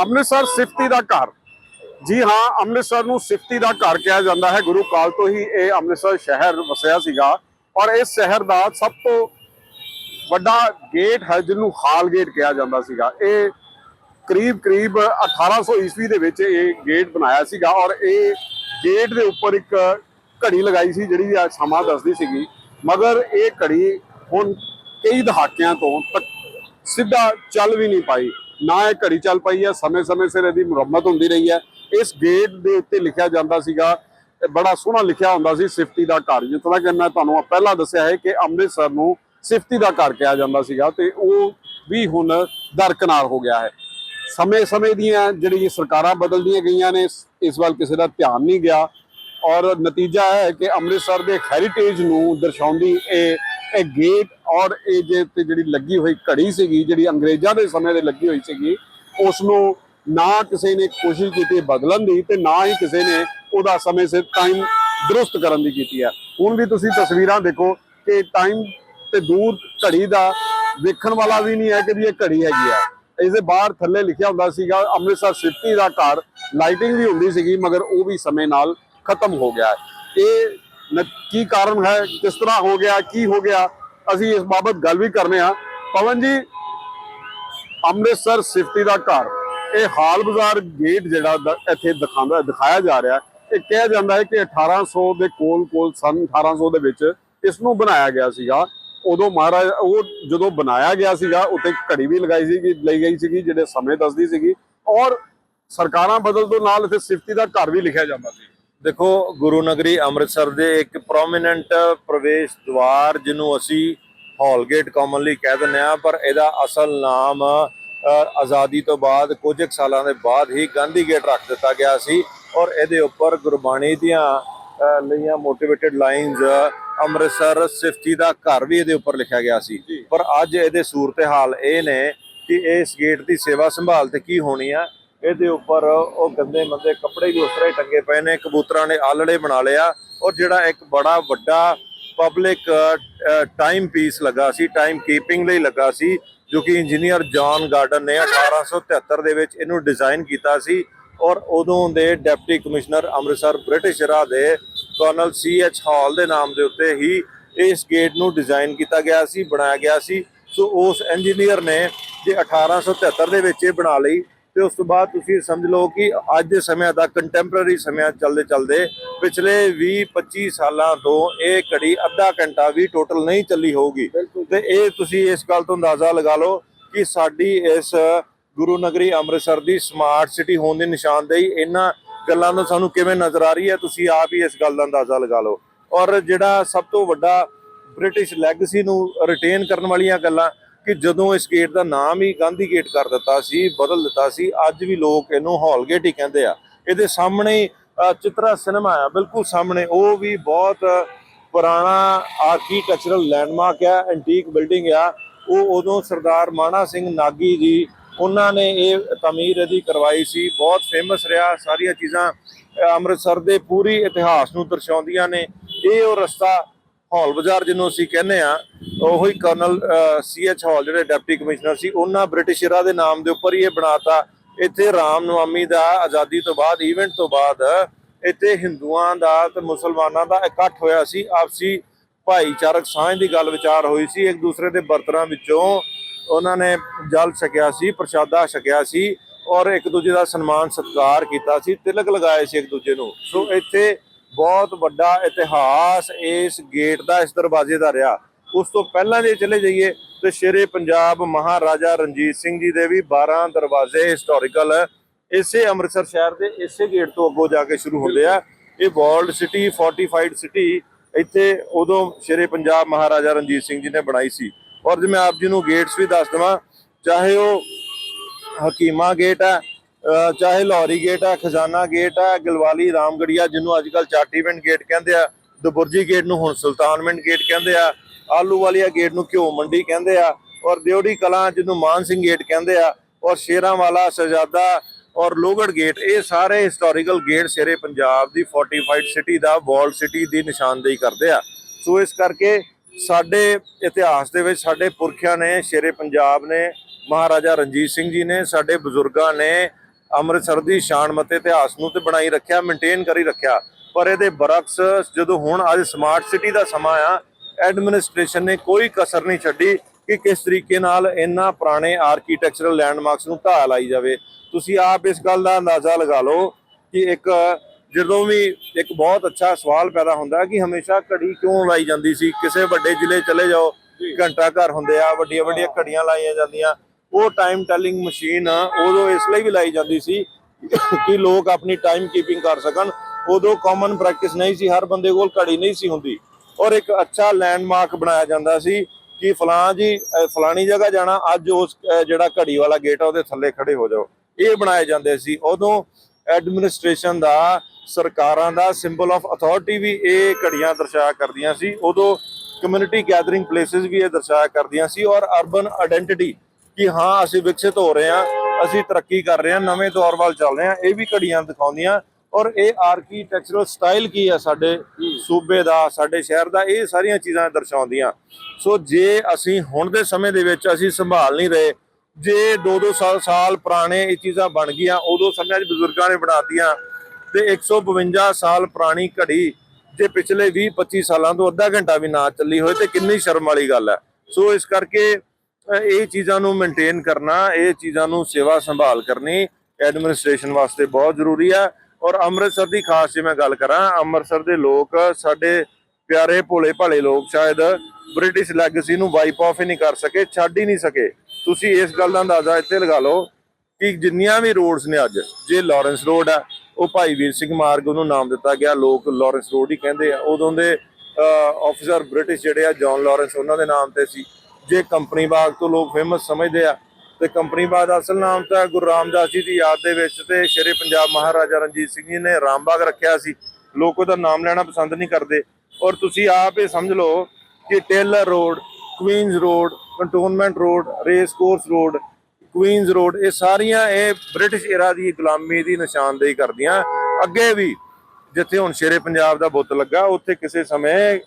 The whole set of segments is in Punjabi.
ਅੰਮ੍ਰਿਤਸਰ ਸਿਫਤੀ ਦਾ ਘਰ। ਜੀ ਹਾਂ, ਅੰਮ੍ਰਿਤਸਰ ਨੂੰ ਸਿਫਤੀ ਦਾ ਘਰ ਕਿਹਾ ਜਾਂਦਾ ਹੈ। ਗੁਰੂ ਕਾਲ ਤੋਂ ਹੀ ਇਹ ਅੰਮ੍ਰਿਤਸਰ ਸ਼ਹਿਰ ਵਸਿਆ ਸੀਗਾ। ਔਰ ਇਸ ਸ਼ਹਿਰ ਦਾ ਸਭ ਤੋਂ ਵੱਡਾ ਗੇਟ ਹੈ, ਜਿਹਨੂੰ ਹਾਲ ਗੇਟ ਕਿਹਾ ਜਾਂਦਾ ਸੀਗਾ। ਇਹ ਕਰੀਬ ਕਰੀਬ 1800 ਈਸਵੀ ਦੇ ਵਿੱਚ ਇਹ ਗੇਟ ਬਣਾਇਆ ਸੀਗਾ। ਔਰ ਇਹ ਗੇਟ ਦੇ ਉੱਪਰ ਇੱਕ ਘੜੀ ਲਗਾਈ ਸੀ, ਜਿਹੜੀ ਆ ਸਮਾਂ ਦੱਸਦੀ ਸੀਗੀ। ਮਗਰ ਇਹ ਘੜੀ ਹੁਣ ਕਈ ਦਹਾਕਿਆਂ ਤੋਂ ਤੱਕ ਸਿੱਧਾ ਚੱਲ ਵੀ ਨਹੀਂ ਪਾਈ। ਨਾ ਇਹ ਘੜੀ ਚੱਲ ਪਈ ਹੈ, ਸਮੇਂ-ਸਮੇਂ ਸਿਰ ਇਹਦੀ ਮੁਰੰਮਤ ਹੁੰਦੀ ਰਹੀ ਹੈ। ਇਸ ਗੇਟ ਦੇ ਉੱਤੇ ਲਿਖਿਆ ਜਾਂਦਾ ਸੀਗਾ ਬੜਾ ਸੋਹਣਾ ਲਿਖਿਆ ਹੁੰਦਾ ਸੀ, ਸਿਫਤੀ ਦਾ ਘਰ ਜਿੱਥੋਂ ਤੱਕ ਮੈਂ ਤੁਹਾਨੂੰ ਪਹਿਲਾਂ ਦੱਸਿਆ ਹੈ ਕਿ ਅੰਮ੍ਰਿਤਸਰ ਨੂੰ ਸਿਫਤੀ ਦਾ ਘਰ ਕਿਹਾ ਜਾਂਦਾ ਸੀਗਾ ਤੇ ਉਹ ਵੀ ਹੁਣ ਦਰਕਨਾਰ ਹੋ ਗਿਆ ਹੈ। ਸਮੇਂ-ਸਮੇਂ ਦੀਆਂ ਜਿਹੜੀ ਸਰਕਾਰਾਂ ਬਦਲਦੀਆਂ ਗਈਆਂ ਨੇ, ਇਸ- ਇਸ ਵੱਲ ਕਿਸੇ ਦਾ ਧਿਆਨ ਨਹੀਂ ਗਿਆ ਔਰ ਨਤੀਜਾ ਇਹ ਹੈ ਕਿ ਅੰਮ੍ਰਿਤਸਰ ਦੇ ਹੈਰੀਟੇਜ ਨੂੰ ਦਰਸਾਉਂਦੀ ਇਹ ਇਹ ਗੇਟ ਔਰ ਇਹ ਜੇ ਤੇ ਜਿਹੜੀ ਲੱਗੀ ਹੋਈ ਘੜੀ ਸੀਗੀ, ਜਿਹੜੀ ਅੰਗਰੇਜ਼ਾਂ ਦੇ ਸਮੇਂ ਦੇ ਲੱਗੀ ਹੋਈ ਸੀਗੀ ਉਸ ਨੂੰ ਨਾ ਕਿਸੇ ਨੇ ਕੋਸ਼ਿਸ਼ ਕੀਤੀ ਬਦਲਣ ਦੀ ਤੇ ਨਾ ਹੀ ਕਿਸੇ ਨੇ ਉਹਦਾ ਸਮੇਂ ਸਿਰ ਟਾਈਮ ਦਰੁਸਤ ਕਰਨ ਦੀ ਕੀਤੀ ਹੈ ਹੁਣ ਵੀ ਤੁਸੀਂ ਤਸਵੀਰਾਂ ਦੇਖੋ ਕਿ ਟਾਈਮ ਤੇ ਦੂਰ ਘੜੀ ਦਾ ਵੇਖਣ ਵਾਲਾ ਵੀ ਨਹੀਂ ਹੈ ਕਿ ਵੀ ਇਹ ਘੜੀ ਹੈਗੀ ਆ। ਇਸ ਦੇ ਬਾਹਰ ਥੱਲੇ ਲਿਖਿਆ ਹੁੰਦਾ ਸੀਗਾ, ਅੰਮ੍ਰਿਤਸਰ ਸਿਟੀ ਦਾ ਘਰ। ਲਾਈਟਿੰਗ ਵੀ ਹੁੰਦੀ ਸੀਗੀ, ਮਗਰ ਉਹ ਵੀ ਸਮੇਂ ਨਾਲ ਖਤਮ ਹੋ ਗਿਆ। ਇਹ ਕੀ ਕਾਰਨ ਹੈ, ਕਿਸ ਤਰ੍ਹਾਂ ਹੋ ਗਿਆ, ਕੀ ਹੋ ਗਿਆ, ਅਸੀਂ ਇਸ ਬਾਬਤ ਗੱਲ ਵੀ ਕਰਨੇ ਆ। ਪਵਨ ਜੀ, ਅੰਮ੍ਰਿਤਸਰ ਸਿਫਤੀ ਦਾ ਘਰ, ਇਹ ਹਾਲ ਬਾਜ਼ਾਰ ਗੇਟ ਜਿਹੜਾ ਇੱਥੇ ਦਿਖਾਉਂਦਾ, ਦਿਖਾਇਆ ਜਾ ਰਿਹਾ ਇਹ ਕਿਹਾ ਜਾਂਦਾ ਹੈ ਕਿ 1800 ਦੇ ਕੋਲ ਕੋਲ ਸਨ 1800 ਦੇ ਵਿੱਚ ਇਸ ਨੂੰ ਬਣਾਇਆ ਗਿਆ ਸੀਗਾ। ਉਦੋਂ ਮਹਾਰਾਜ, ਉਹ ਜਦੋਂ ਬਣਾਇਆ ਗਿਆ ਸੀਗਾ, ਉੱਤੇ ਘੜੀ ਵੀ ਲਗਾਈ ਸੀਗੀ, ਲਈ ਗਈ ਸੀਗੀ, ਜਿਹੜੇ ਸਮੇਂ ਦੱਸਦੀ ਸੀਗੀ। ਔਰ ਸਰਕਾਰਾਂ ਬਦਲ ਤੋਂ ਨਾਲ ਇੱਥੇ ਸਿਫਤੀ ਦਾ ਘਰ ਵੀ ਲਿਖਿਆ ਜਾਂਦਾ ਸੀ। ਦੇਖੋ ਗੁਰੂ ਨਗਰੀ ਅੰਮ੍ਰਿਤਸਰ ਦੇ ਇੱਕ ਪ੍ਰੋਮਿਨੈਂਟ ਪ੍ਰਵੇਸ਼ ਦਵਾਰ ਜਿਹਨੂੰ ਅਸੀਂ ਹਾਲ ਗੇਟ ਕਾਮਨਲੀ ਕਹਿ ਦਿੰਦੇ ਆ ਪਰ ਇਹਦਾ ਅਸਲ ਨਾਮ ਆਜ਼ਾਦੀ ਤੋਂ ਬਾਅਦ ਕੁਝ ਕੁ ਸਾਲਾਂ ਦੇ ਬਾਅਦ ਹੀ ਗਾਂਧੀ ਗੇਟ ਰੱਖ ਦਿੱਤਾ ਗਿਆ ਸੀ ਔਰ ਇਹਦੇ ਉੱਪਰ ਗੁਰਬਾਣੀ ਦੀਆਂ ਲਈਆਂ ਮੋਟੀਵੇਟਡ ਲਾਈਨਸ ਅੰਮ੍ਰਿਤਸਰ ਸਿਫਤੀ ਦਾ ਘਰ ਵੀ ਇਹਦੇ ਉੱਪਰ ਲਿਖਿਆ ਗਿਆ ਸੀ। ਪਰ ਅੱਜ ਇਹਦੇ ਸੂਰਤ-ਹਾਲ ਇਹ ਨੇ ਕਿ ਇਸ ਗੇਟ ਦੀ ਸੇਵਾ ਸੰਭਾਲ ਤੇ ਕੀ ਹੋਣੀ ਆ ਇਹਦੇ ਉੱਪਰ ਉਹ ਗੰਦੇ ਮੰਦੇ ਕੱਪੜੇ ਵੀ ਉਸ ਤਰ੍ਹਾਂ ਹੀ ਟੰਗੇ ਪਏ ਨੇ, ਕਬੂਤਰਾਂ ਨੇ ਆਲੜੇ ਬਣਾ ਲਿਆ ਔਰ ਜਿਹੜਾ ਇੱਕ ਬੜਾ ਵੱਡਾ ਪਬਲਿਕ ਟਾਈਮ ਪੀਸ ਲੱਗਾ ਸੀ ਟਾਈਮ ਕੀਪਿੰਗ ਲਈ ਲੱਗਾ ਸੀ, ਜੋ ਕਿ ਇੰਜੀਨੀਅਰ ਜੌਨ ਗਾਰਡਨ ਨੇ 1873 ਦੇ ਵਿੱਚ ਇਹਨੂੰ ਡਿਜ਼ਾਈਨ ਕੀਤਾ ਸੀ ਔਰ ਉਦੋਂ ਦੇ deputy commissioner Amritsar British Raj ਦੇ ਕਰਨਲ ਸੀ ਐਚ ਹਾਲ ਦੇ ਨਾਮ ਦੇ ਉੱਤੇ ਹੀ ਇਸ ਗੇਟ ਨੂੰ ਡਿਜ਼ਾਈਨ ਕੀਤਾ ਗਿਆ ਸੀ, ਬਣਾਇਆ ਗਿਆ ਸੀ। ਸੋ ਉਸ ਇੰਜੀਨੀਅਰ ਨੇ ਜੇ 1873 ਦੇ ਵਿੱਚ ਇਹ ਬਣਾ ਲਈ ਤੇ ਉਸ ਤੋਂ ਬਾਅਦ ਤੁਸੀਂ ਸਮਝ ਲਓ ਕਿ ਅੱਜ ਦੇ ਸਮੇਂ ਦਾ ਕੰਟੈਂਪਰੇਰੀ ਸਮੇਂ ਚੱਲਦੇ ਚੱਲਦੇ ਪਿਛਲੇ 20 25 ਸਾਲਾਂ ਤੋਂ ਇਹ ਘੜੀ ਅੱਧਾ ਘੰਟਾ ਵੀ ਟੋਟਲ ਨਹੀਂ ਚੱਲੀ ਹੋਊਗੀ। ਤੇ ਇਹ ਤੁਸੀਂ ਇਸ ਗੱਲ ਤੋਂ ਅੰਦਾਜ਼ਾ ਲਗਾ ਲਓ ਕਿ ਸਾਡੀ ਇਸ ਗੁਰੂ ਨਗਰੀ ਅੰਮ੍ਰਿਤਸਰ ਦੀ ਸਮਾਰਟ ਸਿਟੀ ਹੋਣ ਦੀ ਨਿਸ਼ਾਨਦੇਹੀ ਇਹਨਾਂ ਗੱਲਾਂ ਤੋਂ ਸਾਨੂੰ ਕਿਵੇਂ ਨਜ਼ਰ ਆ ਰਹੀ ਹੈ ਤੁਸੀਂ ਆਪ ਹੀ ਇਸ ਗੱਲ ਦਾ ਅੰਦਾਜ਼ਾ ਲਗਾ ਲਓ। ਔਰ ਜਿਹੜਾ ਸਭ ਤੋਂ ਵੱਡਾ ਬ੍ਰਿਟਿਸ਼ ਲੈਗਸੀ ਨੂੰ ਰਿਟੇਨ ਕਰਨ ਵਾਲੀਆਂ ਗੱਲਾਂ ਕਿ ਜਦੋਂ ਇਸ ਗੇਟ ਦਾ ਨਾਮ ਹੀ ਗਾਂਧੀ ਗੇਟ ਕਰ ਦਿੱਤਾ ਸੀ, ਬਦਲ ਦਿੱਤਾ ਸੀ, ਅੱਜ ਵੀ ਲੋਕ ਇਹਨੂੰ ਹਾਲ ਗੇਟ ਹੀ ਕਹਿੰਦੇ ਆ। ਇਹਦੇ ਸਾਹਮਣੇ ਚਿਤਰਾ ਸਿਨੇਮਾ ਆ, ਬਿਲਕੁਲ ਸਾਹਮਣੇ। ਉਹ ਵੀ ਬਹੁਤ ਪੁਰਾਣਾ ਆਰਕੀਟੈਕਚਰਲ ਲੈਂਡਮਾਰਕ ਆ ਐਂਟੀਕ ਬਿਲਡਿੰਗ ਆ। ਉਹ ਉਦੋਂ ਸਰਦਾਰ ਮਾਣਾ ਸਿੰਘ ਨਾਗੀ ਜੀ, ਉਹਨਾਂ ਨੇ ਇਹ ਤਾਮੀਰ ਇਹਦੀ ਕਰਵਾਈ ਸੀ। ਬਹੁਤ ਫੇਮਸ ਰਿਹਾ, ਸਾਰੀਆਂ ਚੀਜ਼ਾਂ ਅੰਮ੍ਰਿਤਸਰ ਦੇ ਪੂਰੀ ਇਤਿਹਾਸ ਨੂੰ ਦਰਸਾਉਂਦੀਆਂ ਨੇ। ਇਹ ਉਹ ਰਸਤਾ ਹੌਲ ਬਾਜ਼ਾਰ ਜਿਹਨੂੰ ਅਸੀਂ ਕਹਿੰਦੇ ਆ ਉਹੀ ਕਰਨਲ ਸੀ ਐਚ ਹੌਲ ਜਿਹੜੇ ਡਿਪਟੀ ਕਮਿਸ਼ਨਰ ਸੀ, ਉਹਨਾਂ ਬ੍ਰਿਟਿਸ਼ਰਾਂ ਦੇ ਨਾਮ ਦੇ ਉੱਪਰ ਹੀ ਇਹ ਬਣਾਤਾ। ਇੱਥੇ ਰਾਮ ਨਵਮੀ ਦਾ ਆਜ਼ਾਦੀ ਤੋਂ ਬਾਅਦ ਇਵੈਂਟ ਤੋਂ ਬਾਅਦ ਇੱਥੇ ਹਿੰਦੂਆਂ ਦਾ ਤੇ ਮੁਸਲਮਾਨਾਂ ਦਾ ਇਕੱਠ ਹੋਇਆ ਸੀ। ਆਪਸੀ ਭਾਈਚਾਰਕ ਸਾਂਝ ਦੀ ਗੱਲ ਵਿਚਾਰ ਹੋਈ ਸੀ। ਇੱਕ ਦੂਸਰੇ ਦੇ ਬਰਤਨਾਂ ਵਿੱਚੋਂ ਉਹਨਾਂ ਨੇ ਜਲ ਛਕਿਆ ਸੀ, ਪ੍ਰਸ਼ਾਦਾ ਛਕਿਆ ਸੀ ਔਰ ਇੱਕ ਦੂਜੇ ਦਾ ਸਨਮਾਨ ਸਤਿਕਾਰ ਕੀਤਾ ਸੀ। ਤਿਲਕ ਲਗਾਏ ਸੀ ਇੱਕ ਦੂਜੇ ਨੂੰ। ਸੋ ਇੱਥੇ ਬਹੁਤ ਵੱਡਾ ਇਤਿਹਾਸ ਇਸ ਗੇਟ ਦਾ, ਇਸ ਦਰਵਾਜ਼ੇ ਦਾ ਰਿਹਾ। ਉਸ ਤੋਂ ਪਹਿਲਾਂ ਜੇ ਚਲੇ ਜਾਈਏ ਤੇ ਸ਼ੇਰੇ ਪੰਜਾਬ ਮਹਾਰਾਜਾ ਰਣਜੀਤ ਸਿੰਘ ਜੀ ਦੇ ਵੀ 12 ਦਰਵਾਜ਼ੇ ਹਿਸਟੋਰੀਕਲ ਇਸੇ ਅੰਮ੍ਰਿਤਸਰ ਸ਼ਹਿਰ ਦੇ ਇਸੇ ਗੇਟ ਤੋਂ ਅੱਗੋਂ ਜਾ ਕੇ ਸ਼ੁਰੂ ਹੁੰਦੇ ਆ। ਇਹ ਵਰਲਡ ਸਿਟੀ ਫੋਰਟੀਫਾਈਡ ਸਿਟੀ ਇੱਥੇ ਉਦੋਂ ਸ਼ੇਰੇ ਪੰਜਾਬ ਮਹਾਰਾਜਾ ਰਣਜੀਤ ਸਿੰਘ ਜੀ ਨੇ ਬਣਾਈ ਸੀ। ਔਰ ਜੇ ਮੈਂ ਆਪ ਜੀ ਨੂੰ ਗੇਟਸ ਵੀ ਦੱਸ ਦਵਾਂ, ਚਾਹੇ ਉਹ ਹਕੀਮਾ ਗੇਟ ਹੈ ਚਾਹੇ ਲਾਹੌਰੀ ਗੇਟ ਆ, ਖਜ਼ਾਨਾ ਗੇਟ ਆ, ਗਲਵਾਲੀ, ਰਾਮਗੜੀਆ, ਜਿਹਨੂੰ ਅੱਜ ਚਾਟੀ ਪਿੰਡ ਗੇਟ ਕਹਿੰਦੇ ਆ, ਦਬੁਰਜੀ ਗੇਟ ਨੂੰ ਹੁਣ ਸੁਲਤਾਨਵਿੰਡ ਗੇਟ ਕਹਿੰਦੇ ਆ ਆਲੂ ਵਾਲੀਆ ਗੇਟ ਨੂੰ ਘਿਓ ਮੰਡੀ ਕਹਿੰਦੇ ਆ, ਔਰ ਦਿਉੜੀ ਕਲਾਂ ਜਿਹਨੂੰ ਮਾਨ ਸਿੰਘ ਗੇਟ ਕਹਿੰਦੇ ਆ, ਔਰ ਸ਼ੇਰਾਂ ਵਾਲਾ ਸ਼ਹਜ਼ਾਦਾ, ਔਰ ਲੋਹਗੜ ਗੇਟ ਇਹ ਸਾਰੇ ਹਿਸਟੋਰੀਕਲ ਗੇਟ ਸ਼ੇਰੇ ਪੰਜਾਬ ਦੀ ਫੋਰਟੀਫਾਈਡ ਸਿਟੀ ਦਾ ਵਾਲ ਸਿਟੀ ਦੀ ਨਿਸ਼ਾਨਦੇਹੀ ਕਰਦੇ ਆ। ਸੋ ਇਸ ਕਰਕੇ ਸਾਡੇ ਇਤਿਹਾਸ ਦੇ ਵਿੱਚ ਸਾਡੇ ਪੁਰਖਿਆਂ ਨੇ, ਸ਼ੇਰੇ ਪੰਜਾਬ ਨੇ, ਮਹਾਰਾਜਾ ਰਣਜੀਤ ਸਿੰਘ ਜੀ ਨੇ, ਸਾਡੇ ਬਜ਼ੁਰਗਾਂ ਨੇ ਅੰਮ੍ਰਿਤਸਰ ਦੀ ਸ਼ਾਨ ਮਤੇ ਇਤਿਹਾਸ ਨੂੰ ਤੇ ਬਣਾਈ ਰੱਖਿਆ ਮੇਨਟੇਨ ਕਰੀ ਰੱਖਿਆ। ਪਰ ਇਹਦੇ ਬਰਕਸ ਜਦੋਂ ਹੁਣ ਅੱਜ ਸਮਾਰਟ ਸਿਟੀ ਦਾ ਸਮਾਂ ਆ ਐਡਮਿਨਿਸਟ੍ਰੇਸ਼ਨ ਨੇ ਕੋਈ ਕਸਰ ਨਹੀਂ ਛੱਡੀ ਕਿ ਕਿਸ ਤਰੀਕੇ ਨਾਲ ਇਹਨਾਂ ਪੁਰਾਣੇ ਆਰਕੀਟੈਕਚਰਲ ਲੈਂਡਮਾਰਕਸ ਨੂੰ ਢਾਹ ਲਾਈ ਜਾਵੇ। ਤੁਸੀਂ ਆਪ ਇਸ ਗੱਲ ਦਾ ਅੰਦਾਜ਼ਾ ਲਗਾ ਲਓ ਕਿ ਇੱਕ ਜਦੋਂ ਵੀ ਇੱਕ ਬਹੁਤ ਅੱਛਾ ਸਵਾਲ ਪੈਦਾ ਹੁੰਦਾ ਕਿ ਹਮੇਸ਼ਾ ਘੜੀ ਕਿਉਂ ਲਾਈ ਜਾਂਦੀ ਸੀ? ਕਿਸੇ ਵੱਡੇ ਜ਼ਿਲ੍ਹੇ ਚਲੇ ਜਾਓ, ਘੰਟਾ ਘਰ ਹੁੰਦੇ ਆ ਵੱਡੀਆਂ ਵੱਡੀਆਂ ਘੜੀਆਂ ਲਾਈਆਂ ਜਾਂਦੀਆਂ। ਉਹ ਟਾਈਮ ਟੈਲਿੰਗ ਮਸ਼ੀਨ ਉਦੋਂ ਇਸ ਲਈ ਵੀ ਲਾਈ ਜਾਂਦੀ ਸੀ ਕਿ ਲੋਕ ਆਪਣੀ ਟਾਈਮ ਕੀਪਿੰਗ ਕਰ ਸਕਣ। ਉਦੋਂ ਕਾਮਨ ਪ੍ਰੈਕਟਿਸ ਨਹੀਂ ਸੀ, ਹਰ ਬੰਦੇ ਕੋਲ ਘੜੀ ਨਹੀਂ ਸੀ ਹੁੰਦੀ। ਔਰ ਇੱਕ ਅੱਛਾ ਲੈਂਡਮਾਰਕ ਬਣਾਇਆ ਜਾਂਦਾ ਸੀ ਕਿ ਫਲਾਂ ਜੀ ਫਲਾਣੀ ਜਗ੍ਹਾ ਜਾਣਾ, ਅੱਜ ਉਸ ਜਿਹੜਾ ਘੜੀ ਵਾਲਾ ਗੇਟ ਆ, ਉਹਦੇ ਥੱਲੇ ਖੜੇ ਹੋ ਜਾਓ। ਇਹ ਬਣਾਏ ਜਾਂਦੇ ਸੀ। ਉਦੋਂ ਐਡਮਿਨਿਸਟ੍ਰੇਸ਼ਨ ਦਾ, ਸਰਕਾਰਾਂ ਦਾ ਸਿੰਬਲ ਆਫ ਅਥਾਰਟੀ ਵੀ ਇਹ ਘੜੀਆਂ ਦਰਸਾਇਆ ਕਰਦੀਆਂ ਸੀ। ਉਦੋਂ ਕਮਿਊਨਿਟੀ ਗੈਦਰਿੰਗ ਪਲੇਸਿਸ ਵੀ ਇਹ ਦਰਸਾਇਆ ਕਰਦੀਆਂ ਸੀ। ਔਰ ਅਰਬਨ ਆਇਡੈਂਟੀਟੀ ਕਿ ਹਾਂ, ਅਸੀਂ ਵਿਕਸਿਤ ਹੋ ਰਹੇ ਹਾਂ, ਅਸੀਂ ਤਰੱਕੀ ਕਰ ਰਹੇ ਹਾਂ, ਨਵੇਂ ਦੌਰ ਵੱਲ ਚੱਲ ਰਹੇ ਹਾਂ, ਇਹ ਵੀ ਘੜੀਆਂ ਦਿਖਾਉਂਦੀਆਂ। ਔਰ ਇਹ ਆਰਕੀਟੈਕਚਰਲ ਸਟਾਈਲ ਕੀ ਹੈ ਸਾਡੇ ਸੂਬੇ ਦਾ, ਸਾਡੇ ਸ਼ਹਿਰ ਦਾ, ਇਹ ਸਾਰੀਆਂ ਚੀਜ਼ਾਂ ਦਰਸਾਉਂਦੀਆਂ। ਸੋ ਜੇ ਅਸੀਂ ਹੁਣ ਦੇ ਸਮੇਂ ਦੇ ਵਿੱਚ ਅਸੀਂ ਸੰਭਾਲ ਨਹੀਂ ਰਹੇ, ਜੇ 2-2 ਸਾਲ ਸਾਲ ਪੁਰਾਣੇ ਇਹ ਚੀਜ਼ਾਂ ਬਣ ਗਈਆਂ, ਉਦੋਂ ਸਮਿਆਂ 'ਚ ਬਜ਼ੁਰਗਾਂ ਨੇ ਬਣਾਤੀਆਂ ਤੇ 152 ਸਾਲ ਪੁਰਾਣੀ ਘੜੀ, ਜੇ ਪਿਛਲੇ 20-25 ਸਾਲਾਂ ਤੋਂ ਅੱਧਾ ਘੰਟਾ ਵੀ ਨਾ ਚੱਲੀ ਹੋਏ, ਤੇ ਕਿੰਨੀ ਸ਼ਰਮ ਵਾਲੀ ਗੱਲ ਹੈ। ਸੋ ਇਸ ਕਰਕੇ ਇਹ ਚੀਜ਼ਾਂ ਨੂੰ ਮੇਨਟੇਨ ਕਰਨਾ, ਇਹ ਚੀਜ਼ਾਂ ਨੂੰ ਸੇਵਾ ਸੰਭਾਲ ਕਰਨੀ ਐਡਮਿਨਿਸਟ੍ਰੇਸ਼ਨ ਵਾਸਤੇ ਬਹੁਤ ਜ਼ਰੂਰੀ ਹੈ ਔਰ ਅੰਮ੍ਰਿਤਸਰ ਦੀ ਖਾਸ ਜੇ ਮੈਂ ਗੱਲ ਕਰਾਂ, ਅੰਮ੍ਰਿਤਸਰ ਦੇ ਲੋਕ, ਸਾਡੇ ਪਿਆਰੇ ਭੋਲੇ ਭਾਲੇ ਲੋਕ ਸ਼ਾਇਦ ਬ੍ਰਿਟਿਸ਼ ਲੈਗੇਸੀ ਨੂੰ ਵਾਈਪ ਆਫ ਹੀ ਨਹੀਂ ਕਰ ਸਕੇ, ਛੱਡ ਹੀ ਨਹੀਂ ਸਕੇ। ਤੁਸੀਂ ਇਸ ਗੱਲ ਦਾ ਅੰਦਾਜ਼ਾ ਇੱਥੇ ਲਗਾ ਲਓ ਕਿ ਜਿੰਨੀਆਂ ਵੀ ਰੋਡਸ ਨੇ ਅੱਜ, ਜੇ ਲਾਰੈਂਸ ਰੋਡ ਆ, ਉਹ ਭਾਈ ਵੀਰ ਸਿੰਘ ਮਾਰਗ ਉਹਨੂੰ ਨਾਮ ਦਿੱਤਾ ਗਿਆ, ਲੋਕ ਲਾਰੈਂਸ ਰੋਡ ਹੀ ਕਹਿੰਦੇ ਆ। ਉਦੋਂ ਦੇ ਆਫੀਸਰ ਬ੍ਰਿਟਿਸ਼ ਜਿਹੜੇ ਆ ਜੌਨ ਲਾਰੈਂਸ ਉਹਨਾਂ ਦੇ ਨਾਮ ਤੇ ਸੀ। ਜੇ ਕੰਪਨੀ ਬਾਗ ਤੋਂ ਲੋਕ ਫੇਮਸ ਸਮਝਦੇ ਆ, ਤੇ ਕੰਪਨੀ ਬਾਗ ਦਾ ਅਸਲ ਨਾਮ ਤਾਂ ਗੁਰੂ ਰਾਮਦਾਸ ਜੀ ਦੀ ਯਾਦ ਦੇ ਵਿੱਚ ਤੇ ਸ਼ੇਰੇ ਪੰਜਾਬ ਮਹਾਰਾਜਾ ਰਣਜੀਤ ਸਿੰਘ ਜੀ ਨੇ ਰਾਮਬਾਗ ਰੱਖਿਆ ਸੀ। ਲੋਕ ਉਹਦਾ ਨਾਮ ਲੈਣਾ ਪਸੰਦ ਨਹੀਂ ਕਰਦੇ। ਔਰ ਤੁਸੀਂ ਆਪ ਇਹ ਸਮਝ ਲਓ ਕਿ Taylor road, Queens road, cantonment road, race course road, Queens road, ਇਹ ਸਾਰੀਆਂ ਇਹ ਬ੍ਰਿਟਿਸ਼ ਏਰਾ ਦੀ ਗੁਲਾਮੀ ਦੀ ਨਿਸ਼ਾਨਦੇਹੀ ਕਰਦੀਆਂ। ਅੱਗੇ ਵੀ ਜਿੱਥੇ ਹੁਣ ਸ਼ੇਰੇ ਪੰਜਾਬ ਦਾ ਬੁੱਤ ਲੱਗਾ, ਉੱਥੇ ਕਿਸੇ ਸਮੇਂ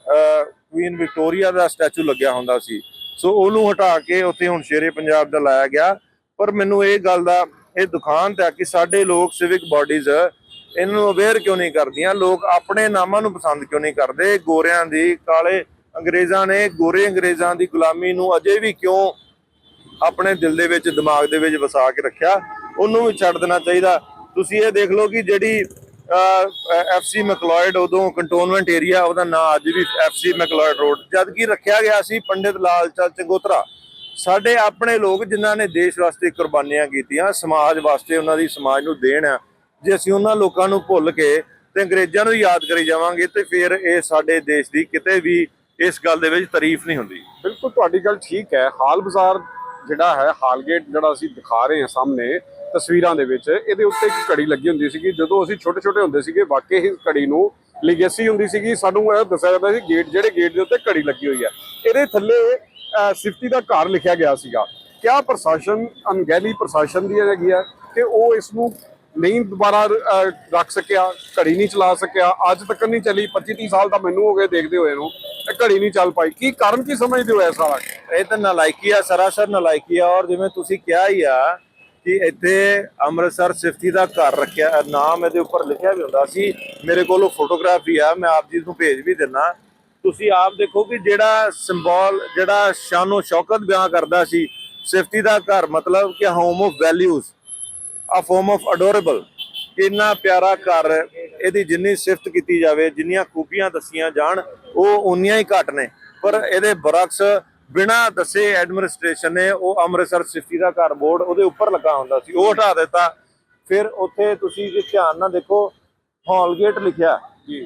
ਕੁਈਨ ਵਿਕਟੋਰੀਆ ਦਾ ਸਟੈਚੂ ਲੱਗਿਆ ਹੁੰਦਾ ਸੀ। ਸੋ ਉਹਨੂੰ ਹਟਾ ਕੇ ਉੱਥੇ ਹੁਣ ਸ਼ੇਰੇ ਪੰਜਾਬ ਦਾ ਲਾਇਆ ਗਿਆ। ਪਰ ਮੈਨੂੰ ਇਹ ਗੱਲ ਦਾ, ਇਹ ਦੁਖਾਂਤ ਹੈ ਕਿ ਸਾਡੇ ਲੋਕ ਸਿਵਿਕ ਬਾਡੀਜ਼ ਇਹਨਾਂ ਨੂੰ ਅਵੇਅਰ ਕਿਉਂ ਨਹੀਂ ਕਰਦੀਆਂ? ਲੋਕ ਆਪਣੇ ਨਾਮਾਂ ਨੂੰ ਪਸੰਦ ਕਿਉਂ ਨਹੀਂ ਕਰਦੇ? ਗੋਰਿਆਂ ਦੀ, ਕਾਲੇ ਅੰਗਰੇਜ਼ਾਂ ਨੇ, ਗੋਰੇ ਅੰਗਰੇਜ਼ਾਂ ਦੀ ਗੁਲਾਮੀ ਨੂੰ ਅਜੇ ਵੀ ਕਿਉਂ ਆਪਣੇ ਦਿਲ ਦੇ ਵਿੱਚ, ਦਿਮਾਗ ਦੇ ਵਿੱਚ ਵਸਾ ਕੇ ਰੱਖਿਆ? ਉਹਨੂੰ ਵੀ ਛੱਡ ਦੇਣਾ ਚਾਹੀਦਾ। ਤੁਸੀਂ ਇਹ ਦੇਖ ਲਓ ਕਿ ਜਿਹੜੀ ਐਫਸੀ ਮੈਕਲੋਇਡ ਉਦੋਂ ਕੰਟੋਨਮੈਂਟ ਏਰੀਆ ਉਹਦਾ ਨਾਂ ਅੱਜ ਵੀ ਐਫਸੀ ਮੈਕਲੋਇਡ ਰੋਡ ਜਦ ਕਿ ਰੱਖਿਆ ਗਿਆ ਸੀ ਪੰਡਿਤ ਲਾਲ ਚੰਦ ਚੰਗੋਤਰਾ। ਸਾਡੇ ਆਪਣੇ ਲੋਕ ਜਿਨ੍ਹਾਂ ਨੇ ਦੇਸ਼ ਵਾਸਤੇ ਕੁਰਬਾਨੀਆਂ ਕੀਤੀਆਂ, ਸਮਾਜ ਵਾਸਤੇ ਉਹਨਾਂ ਦੀ ਸਮਾਜ ਨੂੰ ਦੇਣ ਆ, ਜੇ ਅਸੀਂ ਉਹਨਾਂ ਲੋਕਾਂ ਨੂੰ ਭੁੱਲ ਕੇ ਤੇ ਅੰਗਰੇਜ਼ਾਂ ਨੂੰ ਯਾਦ ਕਰੀ ਜਾਵਾਂਗੇ, ਤੇ ਫਿਰ ਇਹ ਸਾਡੇ ਦੇਸ਼ ਦੀ ਕਿਤੇ ਵੀ ਇਸ ਗੱਲ ਦੇ ਵਿੱਚ ਤਾਰੀਫ ਨਹੀਂ ਹੁੰਦੀ। ਬਿਲਕੁਲ, ਤੁਹਾਡੀ ਗੱਲ ਠੀਕ ਹੈ। ਹਾਲ ਬਾਜ਼ਾਰ ਜਿਹੜਾ ਹੈ ਹਾਲਗੇਟ ਜਿਹੜਾ ਅਸੀਂ ਦਿਖਾ ਰਹੇ ਹਾਂ ਸਾਹਮਣੇ ਤਸਵੀਰਾਂ ਦੇ ਵਿੱਚ ਇਹਦੇ ਉੱਤੇ ਇੱਕ ਘੜੀ ਲੱਗੀ ਹੁੰਦੀ ਸੀਗੀ ਜਦੋਂ ਅਸੀਂ ਛੋਟੇ ਛੋਟੇ ਹੁੰਦੇ ਸੀਗੇ ਵਾਕਈ ਹੀ ਘੜੀ ਨੂੰ ਲੀਗੇਸੀ ਹੁੰਦੀ ਸੀਗੀ। ਸਾਨੂੰ ਇਹ ਦੱਸਿਆ ਜਾਂਦਾ ਸੀ ਗੇਟ ਜਿਹੜੇ ਗੇਟ ਦੇ ਉੱਤੇ ਘੜੀ ਲੱਗੀ ਹੋਈ ਹੈ। ਇਹਦੇ ਥੱਲੇ ਅਹ, ਸਿਫਤੀ ਦਾ ਘਰ ਲਿਖਿਆ ਗਿਆ ਸੀਗਾ। ਕਿਆ ਪ੍ਰਸ਼ਾਸਨ ਅਣਗਹਿਲੀ ਪ੍ਰਸ਼ਾਸਨ ਦੀ ਹੈਗੀ ਹੈ ਕਿ ਉਹ ਇਸ ਨੂੰ ਨਹੀਂ ਦੁਬਾਰਾ ਰੱਖ ਸਕਿਆ ਘੜੀ ਨਹੀਂ ਚਲਾ ਸਕਿਆ। ਅੱਜ ਤੱਕ ਨਹੀਂ ਚਲੀ 25 30 ਸਾਲ ਤਾਂ ਮੈਨੂੰ ਹੋ ਗਏ ਦੇਖਦੇ ਹੋਏ ਨੂੰ ਘੜੀ ਨਹੀਂ ਚੱਲ ਪਾਈ। ਕੀ ਕਾਰਨ ਕੀ ਸਮਝਦੇ ਹੋ ਇਹ ਸਾਰਾ? ਇਹ ਤਾਂ ਨਲਾਇਕੀ ਆ ਸਰਾਸਰ ਨਲਾਇਕੀ ਆ ਔਰ ਜਿਵੇਂ ਤੁਸੀਂ ਕਿਹਾ ਹੀ ਆ ਕਿ ਇੱਥੇ ਅੰਮ੍ਰਿਤਸਰ ਸਿਫਤੀ ਦਾ ਘਰ ਰੱਖਿਆ ਨਾਮ ਇਹਦੇ ਉੱਪਰ ਲਿਖਿਆ ਵੀ ਹੁੰਦਾ ਸੀ। ਮੇਰੇ ਕੋਲ ਉਹ ਫੋਟੋਗ੍ਰਾਫੀ ਆ, ਮੈਂ ਆਪ ਜੀ ਨੂੰ ਭੇਜ ਵੀ ਦਿੰਨਾ ਤੁਸੀਂ ਆਪ ਦੇਖੋ ਕਿ ਜਿਹੜਾ ਸਿੰਬਲ ਜਿਹੜਾ ਸ਼ਾਨੋ ਸ਼ੌਕਤ ਬਿਆਨ ਕਰਦਾ ਸੀ, ਸਿਫਤੀ ਦਾ ਘਰ ਮਤਲਬ ਕਿ ਹੋਮ ਆਫ ਵੈਲਿਊਜ਼ ਆ ਫਾਰਮ ਆਫ ਅਡੋਰੇਬਲ ਇੰਨਾ ਪਿਆਰਾ ਘਰ ਇਹਦੀ ਜਿੰਨੀ ਸਿਫਤ ਕੀਤੀ ਜਾਵੇ, ਜਿੰਨੀਆਂ ਖੂਬੀਆਂ ਦੱਸੀਆਂ ਜਾਣ, ਉਹ ਉਨੀਆਂ ਹੀ ਘੱਟ ਨੇ। ਪਰ ਇਹਦੇ ਬਰਕਸ ਬਿਨਾ ਦੱਸੇ ਐਡਮਿਨਿਸਟ੍ਰੇਸ਼ਨ ਨੇ ਉਹ ਅੰਮ੍ਰਿਤਸਰ ਸਿਫਤੀ ਦਾ ਘਰ ਬੋਰਡ ਉਹਦੇ ਉੱਪਰ ਲੱਗਾ ਹੁੰਦਾ ਸੀ ਉਹ ਹਟਾ ਦਿੱਤਾ। ਫਿਰ ਉੱਥੇ ਤੁਸੀਂ ਜੇ ਧਿਆਨ ਨਾਲ ਦੇਖੋ ਹਾਲ ਗੇਟ ਲਿਖਿਆ। ਜੀ।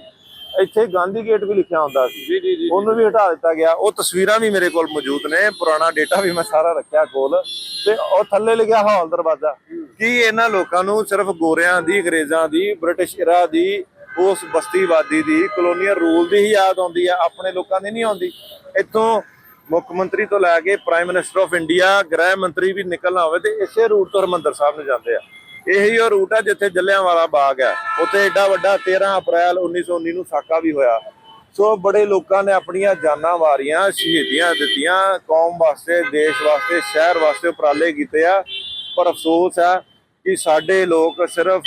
ਇੱਥੇ ਗਾਂਧੀ ਗੇਟ ਵੀ ਲਿਖਿਆ ਹੁੰਦਾ ਸੀ। ਜੀ ਜੀ ਜੀ ਉਹਨੂੰ ਵੀ ਹਟਾ ਦਿੱਤਾ ਗਿਆ। ਉਹ ਤਸਵੀਰਾਂ ਵੀ ਮੇਰੇ ਕੋਲ ਮੌਜੂਦ ਨੇ ਪੁਰਾਣਾ ਡੇਟਾ ਵੀ ਮੈਂ ਸਾਰਾ ਰੱਖਿਆ ਕੋਲ। ਤੇ ਉਹ ਥੱਲੇ ਲਿਖਿਆ ਹਾਲ ਦਰਵਾਜ਼ਾ। ਕੀ ਇਹਨਾਂ ਲੋਕਾਂ ਨੂੰ ਸਿਰਫ ਗੋਰਿਆਂ ਦੀ ਅੰਗਰੇਜ਼ਾਂ ਦੀ ਬ੍ਰਿਟਿਸ਼ ਇਰਾ ਦੀ ਉਸ ਬਸਤੀਵਾਦੀ ਦੀ ਕਲੋਨੀਅਲ ਰੂਲ ਦੀ ਹੀ ਯਾਦ ਆਉਂਦੀ ਆ? ਆਪਣੇ ਲੋਕਾਂ ਦੀ ਨਹੀਂ ਆਉਂਦੀ। ਇੱਥੋਂ ਮੁੱਖ ਮੰਤਰੀ ਤੋਂ ਲੈ ਕੇ ਪ੍ਰਾਈਮ ਮਿਨਿਸਟਰ ਆਫ ਇੰਡੀਆ ਗ੍ਰਹਿ ਮੰਤਰੀ ਵੀ ਨਿਕਲਣਾ ਹੋਵੇ ਤੇ ਇਸੇ ਰੂਟ ਤੋਂ ਹਰਿਮੰਦਰ ਸਾਹਿਬ ਨੂੰ ਜਾਂਦੇ ਆ। ਇਹੀ ਉਹ ਰੂਟ ਆ ਜਿੱਥੇ ਜੱਲਿਆਂਵਾਲਾ ਬਾਗ ਹੈ ਉੱਥੇ ਏਡਾ ਵੱਡਾ 13 ਅਪ੍ਰੈਲ 1919 ਨੂੰ ਸਾਕਾ ਵੀ ਹੋਇਆ। ਸੋ ਬੜੇ ਲੋਕਾਂ ਨੇ ਆਪਣੀਆਂ ਜਾਨਾਂ ਵਾਰੀਆਂ, ਸ਼ਹੀਦੀਆਂ ਦਿੱਤੀਆਂ। ਕੌਮ ਵਾਸਤੇ, ਦੇਸ਼ ਵਾਸਤੇ, ਸ਼ਹਿਰ ਵਾਸਤੇ ਉਪਰਾਲੇ ਕੀਤੇ ਆ। ਪਰ ਅਫਸੋਸ ਹੈ ਕਿ ਸਾਡੇ ਲੋਕ ਸਿਰਫ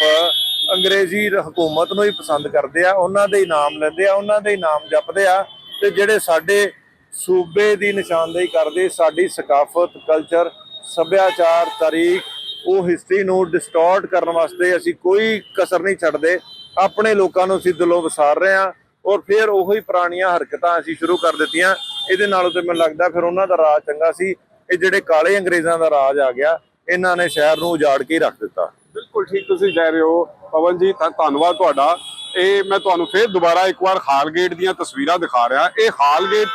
ਅੰਗਰੇਜ਼ੀ ਹਕੂਮਤ ਨੂੰ ਹੀ ਪਸੰਦ ਕਰਦੇ ਆ। ਉਹਨਾਂ ਦੇ ਹੀ ਨਾਮ ਲੈਂਦੇ ਆ, ਉਹਨਾਂ ਦੇ ਹੀ ਨਾਮ ਜਪਦੇ ਆ। ਤੇ ਜਿਹੜੇ ਸਾਡੇ ਸੂਬੇ ਦੀ ਨਿਸ਼ਾਨਦੇਹੀ ਕਰਦੇ ਸਾਡੀ ਸਕਾਫਤ ਕਲਚਰ ਸੱਭਿਆਚਾਰ, ਤਾਰੀਖ, ਉਹ ਹਿਸਟਰੀ ਨੂੰ ਡਿਸਟੋਰਟ ਕਰਨ ਵਾਸਤੇ ਅਸੀਂ ਕੋਈ ਕਸਰ ਨਹੀਂ ਛੱਡਦੇ। ਆਪਣੇ ਲੋਕਾਂ ਨੂੰ ਅਸੀਂ ਦਿਲੋਂ ਵਿਸਾਰ ਰਹੇ ਹਾਂ ਔਰ ਫਿਰ ਉਹੀ ਪੁਰਾਣੀਆਂ ਹਰਕਤਾਂ ਅਸੀਂ ਸ਼ੁਰੂ ਕਰ ਦਿੱਤੀਆਂ। ਇਹਦੇ ਨਾਲੋਂ ਤੇ ਮੈਨੂੰ ਲੱਗਦਾ ਫਿਰ ਉਹਨਾਂ ਦਾ ਰਾਜ ਚੰਗਾ ਸੀ। ਇਹ ਜਿਹੜੇ ਕਾਲੇ ਅੰਗਰੇਜ਼ਾਂ ਦਾ ਰਾਜ ਆ ਗਿਆ, ਇਹਨਾਂ ਨੇ ਸ਼ਹਿਰ ਨੂੰ ਉਜਾੜ ਕੇ ਹੀ ਰੱਖ ਦਿੱਤਾ। ਬਿਲਕੁਲ ਠੀਕ ਤੁਸੀਂ ਕਹਿ ਰਹੇ ਹੋ। ਪਵਨ ਜੀ ਧੰਨਵਾਦ ਤੁਹਾਡਾ। ਇਹ ਮੈਂ ਤੁਹਾਨੂੰ ਫੇਰ ਦੁਬਾਰਾ ਇੱਕ ਵਾਰ ਹਾਲਗੇਟ ਦੀਆਂ ਤਸਵੀਰਾਂ ਦਿਖਾ ਰਿਹਾ। ਇਹ ਹਾਲਗੇਟ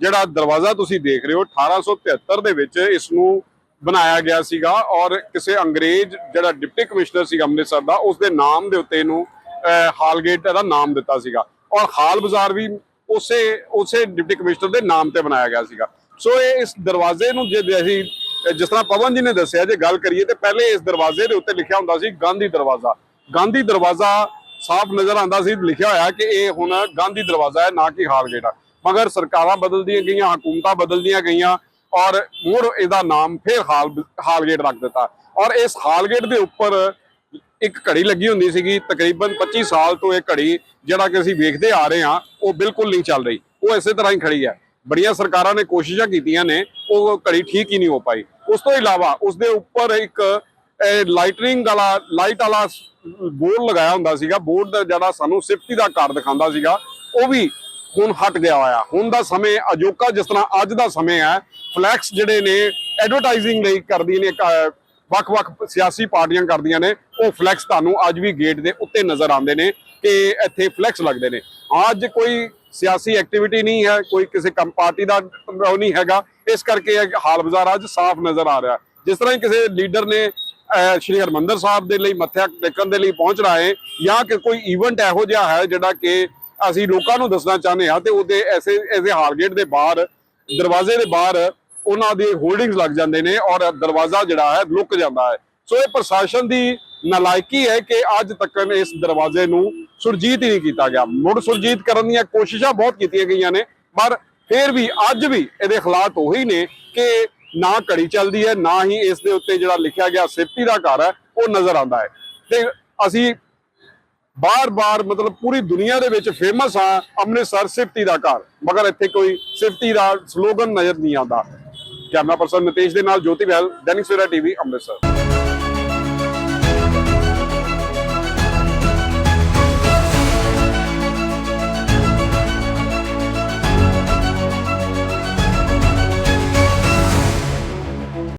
ਜਿਹੜਾ ਦਰਵਾਜ਼ਾ ਤੁਸੀਂ ਦੇਖ ਰਹੇ ਹੋ 1873 ਦੇ ਵਿੱਚ ਇਸ ਨੂੰ ਬਣਾਇਆ ਗਿਆ ਸੀਗਾ ਔਰ ਕਿਸੇ ਅੰਗਰੇਜ਼ ਜਿਹੜਾ ਡਿਪਟੀ ਕਮਿਸ਼ਨਰ ਸੀਗਾ ਅੰਮ੍ਰਿਤਸਰ ਦਾ ਉਸ ਦੇ ਨਾਮ ਦੇ ਉੱਤੇ ਇਹਨੂੰ ਅਹ, ਹਾਲਗੇਟ ਦਾ ਨਾਮ ਦਿੱਤਾ ਸੀਗਾ। ਔਰ ਹਾਲ ਬਾਜ਼ਾਰ ਵੀ ਉਸੇ ਉਸੇ ਡਿਪਟੀ ਕਮਿਸ਼ਨਰ ਦੇ ਨਾਮ ਤੇ ਬਣਾਇਆ ਗਿਆ ਸੀਗਾ। ਸੋ ਇਹ ਇਸ ਦਰਵਾਜ਼ੇ ਨੂੰ ਜੇ ਅਸੀਂ ਜਿਸ ਤਰ੍ਹਾਂ ਪਵਨ ਜੀ ਨੇ ਦੱਸਿਆ ਜੇ ਗੱਲ ਕਰੀਏ ਤੇ ਪਹਿਲੇ ਇਸ ਦਰਵਾਜ਼ੇ ਦੇ ਉੱਤੇ ਲਿਖਿਆ ਹੁੰਦਾ ਸੀ ਗਾਂਧੀ ਦਰਵਾਜ਼ਾ। ਗਾਂਧੀ ਦਰਵਾਜ਼ਾ ਸਾਫ਼ ਨਜ਼ਰ ਆਉਂਦਾ ਸੀ ਲਿਖਿਆ ਹੋਇਆ ਕਿ ਇਹ ਹੁਣ ਗਾਂਧੀ ਦਰਵਾਜ਼ਾ ਹੈ ਨਾ ਕਿ ਹਾਲਗੇਟ ਆ। ਮਗਰ ਸਰਕਾਰਾਂ ਬਦਲਦੀਆਂ ਗਈਆਂ, ਹਕੂਮਤਾਂ ਬਦਲਦੀਆਂ ਗਈਆਂ ਔਰ ਮੁੜ ਇਹਦਾ ਨਾਮ ਫਿਰ ਹਾਲ ਹਾਲਗੇਟ ਰੱਖ ਦਿੱਤਾ। ਔਰ ਇਸ ਹਾਲਗੇਟ ਦੇ ਉੱਪਰ ਇੱਕ ਘੜੀ ਲੱਗੀ ਹੁੰਦੀ ਸੀਗੀ, ਤਕਰੀਬਨ 25 ਸਾਲ ਤੋਂ ਇਹ ਘੜੀ ਜਿਹੜਾ ਕਿ ਅਸੀਂ ਵੇਖਦੇ ਆ ਰਹੇ ਹਾਂ, ਉਹ ਬਿਲਕੁਲ ਨਹੀਂ ਚੱਲ ਰਹੀ। ਉਹ ਇਸੇ ਤਰ੍ਹਾਂ ਹੀ ਖੜੀ ਹੈ। ਬੜੀਆਂ ਸਰਕਾਰਾਂ ਨੇ ਕੋਸ਼ਿਸ਼ਾਂ ਕੀਤੀਆਂ ਨੇ, ਉਹ ਘੜੀ ਠੀਕ ਹੀ ਨਹੀਂ ਹੋ ਪਾਈ। ਉਸ ਤੋਂ ਇਲਾਵਾ ਉਸ ਦੇ ਉੱਪਰ ਇੱਕ ਲਾਈਟਨਿੰਗ ਵਾਲਾ ਲਾਈਟ ਵਾਲਾ ਬੋਰਡ ਲਗਾਇਆ ਹੁੰਦਾ ਸੀਗਾ। ਬੋਰਡ ਦਾ ਜਿਹੜਾ ਸਾਨੂੰ ਸਿਫਤੀ ਦਾ ਘਰ ਦਿਖਾਉਂਦਾ ਸੀਗਾ, ਉਹ ਵੀ ਹੁਣ ਹਟ ਗਿਆ ਹੋਇਆ। ਹੁਣ ਦਾ ਸਮੇਂ, ਅਜੋਕਾ ਜਿਸ ਤਰ੍ਹਾਂ ਅੱਜ ਦਾ ਸਮੇਂ ਹੈ, ਫਲੈਕਸ ਜਿਹੜੇ ਨੇ ਐਡਵਰਟਾਈਜ਼ਿੰਗ ਲਈ ਕਰਦੀਆਂ ਨੇ ਵੱਖ-ਵੱਖ ਸਿਆਸੀ ਪਾਰਟੀਆਂ ਕਰਦੀਆਂ ਨੇ, ਉਹ ਫਲੈਕਸ ਤੁਹਾਨੂੰ ਅੱਜ ਵੀ ਗੇਟ ਦੇ ਉੱਤੇ ਨਜ਼ਰ ਆਉਂਦੇ ਨੇ ਕਿ ਇੱਥੇ ਫਲੈਕਸ ਲੱਗਦੇ ਨੇ। ਅੱਜ ਕੋਈ ਸਿਆਸੀ ਐਕਟੀਵਿਟੀ ਨਹੀਂ ਹੈ, ਕੋਈ ਕਿਸੇ ਕੰਮ, ਪਾਰਟੀ ਦਾ ਉਹ ਨਹੀਂ ਹੈਗਾ। ਇਸ ਕਰਕੇ ਹਾਲ ਬਾਜ਼ਾਰ ਅੱਜ ਸਾਫ਼ ਨਜ਼ਰ ਆ ਰਿਹਾ। ਜਿਸ ਤਰ੍ਹਾਂ ਹੀ ਕਿਸੇ ਲੀਡਰ ਨੇ ਸ਼੍ਰੀ ਹਰਮੰਦਰ ਸਾਹਿਬ ਦੇ ਲਈ ਮੱਥਾ ਟੇਕਣ ਦੇ ਲਈ ਪਹੁੰਚਣਾ ਹੈ ਜਾਂ ਕਿ ਕੋਈ ਈਵੈਂਟ ਇਹੋ ਜਿਹਾ ਹੈ ਜਿਹੜਾ ਕਿ ਅਸੀਂ ਲੋਕਾਂ ਨੂੰ ਦੱਸਣਾ ਚਾਹੁੰਦੇ ਹਾਂ ਤੇ ਉਹਦੇ ਐਸੇ ਐਸੇ ਹਾਲਗੇਟ ਦੇ ਬਾਹਰ, ਦਰਵਾਜ਼ੇ ਦੇ ਬਾਹਰ ਉਹਨਾਂ ਦੇ ਹੋਲਡਿੰਗਸ ਲੱਗ ਜਾਂਦੇ ਨੇ ਔਰ ਦਰਵਾਜ਼ਾ ਜਿਹੜਾ ਹੈ ਲੁੱਕ ਜਾਂਦਾ ਹੈ। ਸੋ ਇਹ ਪ੍ਰਸ਼ਾਸਨ ਦੀ ਨਲਾਇਕੀ ਹੈ ਕਿ ਅੱਜ ਤੱਕ ਇਸ ਦਰਵਾਜ਼ੇ ਨੂੰ ਸੁਰਜੀਤ ਹੀ ਨਹੀਂ ਕੀਤਾ ਗਿਆ। ਮੁੜ ਸੁਰਜੀਤ ਕਰਨ ਦੀਆਂ ਕੋਸ਼ਿਸ਼ਾਂ ਬਹੁਤ ਕੀਤੀਆਂ ਗਈਆਂ ਨੇ, ਪਰ ਫਿਰ ਵੀ ਅੱਜ ਵੀ ਇਹਦੇ ਹਾਲਾਤ ਉਹੀ ਨੇ ਕਿ ਨਾ ਘੜੀ ਚੱਲਦੀ ਹੈ, ਨਾ ਹੀ ਇਸ ਦੇ ਉੱਤੇ ਜਿਹੜਾ ਲਿਖਿਆ ਗਿਆ ਸੇਫਟੀ ਦਾ ਘਰ ਹੈ, ਉਹ ਨਜ਼ਰ ਆਉਂਦਾ ਹੈ। ਤੇ ਅਸੀਂ ਬਾਰ-ਬਾਰ ਮਤਲਬ ਪੂਰੀ ਦੁਨੀਆ ਦੇ ਵਿੱਚ ਫੇਮਸ ਆ ਅੰਮ੍ਰਿਤਸਰ ਸਿਫਤੀ ਦਾ ਘਰ। ਮਗਰ ਇੱਥੇ ਕੋਈ ਸਿਫਤੀ ਦਾ ਸਲੋਗਨ ਨਜ਼ਰ ਨਹੀਂ ਆਉਂਦਾ। ਕੈਮਰਾ ਪਰਸਨ ਨਿਤੇਸ਼ ਦੇ ਨਾਲ ਜੋਤੀ ਵੈਲ ਦੈਨਿਕ ਸਵੇਰਾ ਟੀਵੀ ਅੰਮ੍ਰਿਤਸਰ।